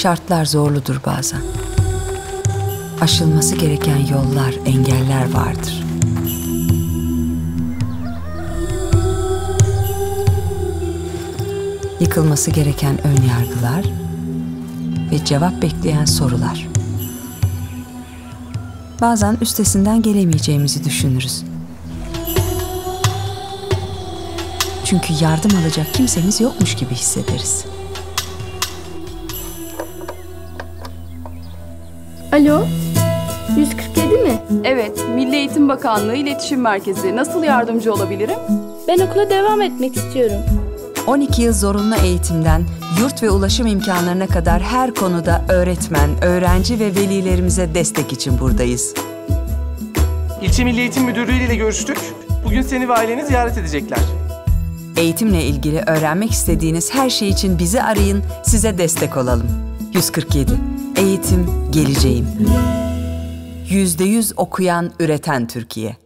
Şartlar zorludur bazen. Aşılması gereken yollar, engeller vardır. Yıkılması gereken ön yargılar ve cevap bekleyen sorular. Bazen üstesinden gelemeyeceğimizi düşünürüz. Çünkü yardım alacak kimsemiz yokmuş gibi hissederiz. Alo? 147 mi? Evet, Milli Eğitim Bakanlığı İletişim Merkezi. Nasıl yardımcı olabilirim? Ben okula devam etmek istiyorum. 12 yıl zorunlu eğitimden yurt ve ulaşım imkanlarına kadar her konuda öğretmen, öğrenci ve velilerimize destek için buradayız. İlçe Milli Eğitim Müdürlüğü ile görüştük. Bugün seni ve aileni ziyaret edecekler. Eğitimle ilgili öğrenmek istediğiniz her şey için bizi arayın, size destek olalım. 147. Eğitim geleceğim. %100 okuyan, üreten Türkiye.